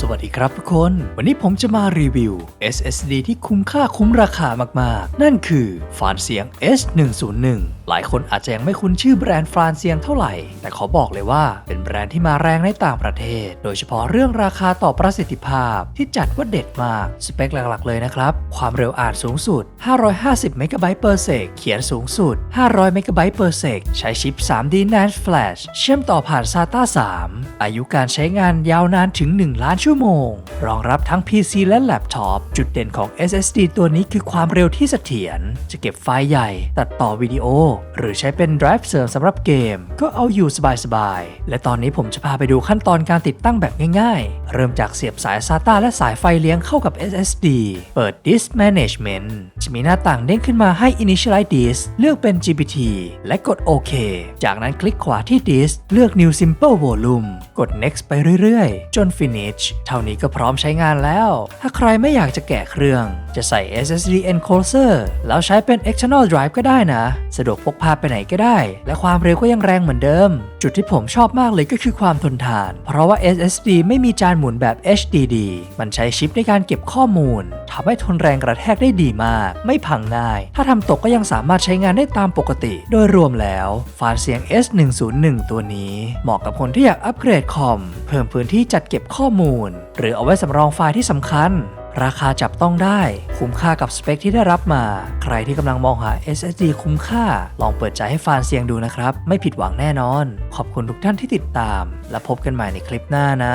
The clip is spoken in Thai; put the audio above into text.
สวัสดีครับทุกคน วันนี้ผมจะมารีวิว SSD ที่คุ้มค่าคุ้มราคามากๆ นั่นคือฟานเสียง S101 หลายคนอาจจะยังไม่คุ้นชื่อแบรนด์ฟานเสียงเท่าไหร่ แต่ขอบอกเลยว่าเป็นแบรนด์ที่มาแรงในต่างประเทศ โดยเฉพาะเรื่องราคาต่อประสิทธิภาพที่จัดว่าเด็ดมาก สเปคหลักๆเลยนะครับ ความเร็วอ่านสูงสุด 550เมกะไบต์ per sec เขียนสูงสุด 500เมกะไบต์ per sec ใช้ชิป 3D NAND Flash เชื่อมต่อผ่าน SATA 3 อายุการใช้งานยาวนานถึง 1 ล้านชั่วโมง รองรับทั้ง PC และแล็ปท็อปจุดเด่นของ SSD ตัวนี้คือความเร็วที่เสถียรจะเก็บไฟล์ใหญ่ ตัดต่อวิดีโอหรือใช้เป็น Drive เสริมสำหรับเกม ก็เอาอยู่สบายๆ และตอนนี้ผมจะพาไปดูขั้นตอนการติดตั้งแบบง่ายๆ เริ่มจากเสียบสาย SATA และสายไฟเลี้ยงเข้ากับ SSD เปิด Disk Management จะมีหน้าต่างเด้งขึ้นมาให้ Initialize Disk เลือกเป็น GPT และกดโอเค จากนั้นคลิกขวาที่ Disk เลือก New Simple Volume กด Next ไปเรื่อยๆ จน Finish เท่านี้ก็พร้อมใช้งานแล้ว ถ้าใครไม่อยากจะแกะเครื่อง จะใส่ SSD enclosure แล้วใช้เป็น external drive ก็ได้นะ สะดวกพกพาไปไหนก็ได้ และความเร็วก็ยังแรงเหมือนเดิม จุดที่ผมชอบมากเลยก็คือความทนทาน เพราะว่า SSD ไม่มีจานหมุนแบบ HDD มันใช้ชิปในการเก็บข้อมูลทำให้ทนแรงกระแทกได้ดีมาก ไม่พังง่าย ถ้าทำตกก็ยังสามารถใช้งานได้ตามปกติ โดยรวมแล้วฟานเสียง S101 ตัวนี้ เหมาะกับคนที่อยากอัปเกรดคอม เพิ่มพื้นที่จัดเก็บข้อมูล หรือเอาไว้สำรองไฟล์ที่สำคัญ ราคาจับต้องได้ คุ้มค่ากับสเปคที่ได้รับมา ใครที่กำลังมองหา SSD คุ้มค่า ลองเปิดใจให้ฟานเสียงดูนะครับ ไม่ผิดหวังแน่นอน ขอบคุณทุกท่านที่ติดตาม และพบกันใหม่ในคลิปหน้านะ